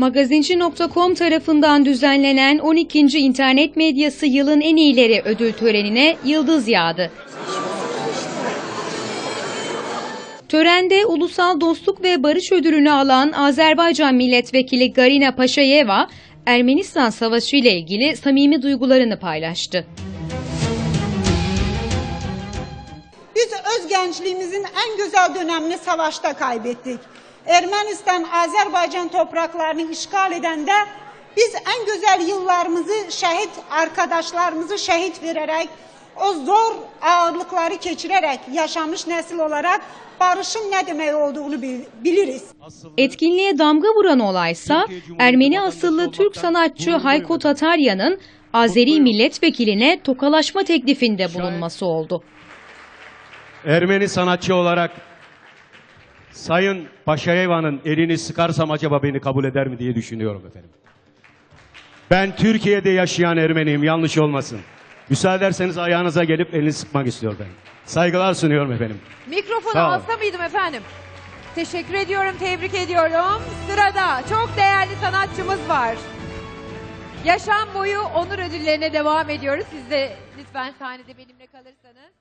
Magazinci.com tarafından düzenlenen 12. İnternet Medyası Yılın En İyileri ödül törenine yıldız yağdı. Törende Ulusal Dostluk ve Barış Ödülünü alan Azerbaycan Milletvekili Garina Paşayeva, Ermenistan Savaşı ile ilgili samimi duygularını paylaştı. Biz öz gençliğimizin en güzel dönemini savaşta kaybettik. Ermenistan, Azerbaycan topraklarını işgal edende biz en güzel yıllarımızı şehit arkadaşlarımızı şehit vererek, o zor ağırlıkları geçirerek yaşamış nesil olarak barışın ne demek olduğunu bil- biliriz. Etkinliğe damga vuran olaysa Ermeni asıllı Türk sanatçı Hayko Tataryan'ın Azeri milletvekiline tokalaşma teklifinde bulunması oldu. Ermeni sanatçı olarak Sayın Paşayeva'nın elini sıkarsam acaba beni kabul eder mi diye düşünüyorum efendim. Ben Türkiye'de yaşayan Ermeniyim yanlış olmasın. Müsaade ederseniz ayağınıza gelip elini sıkmak istiyorum ben. Saygılar sunuyorum efendim. Mikrofonu Sağ olun. alsa mıydım efendim? Teşekkür ediyorum, tebrik ediyorum. Sırada çok değerli sanatçımız var. Yaşam boyu onur ödüllerine devam ediyoruz. Siz de lütfen sahnede benimle kalırsanız.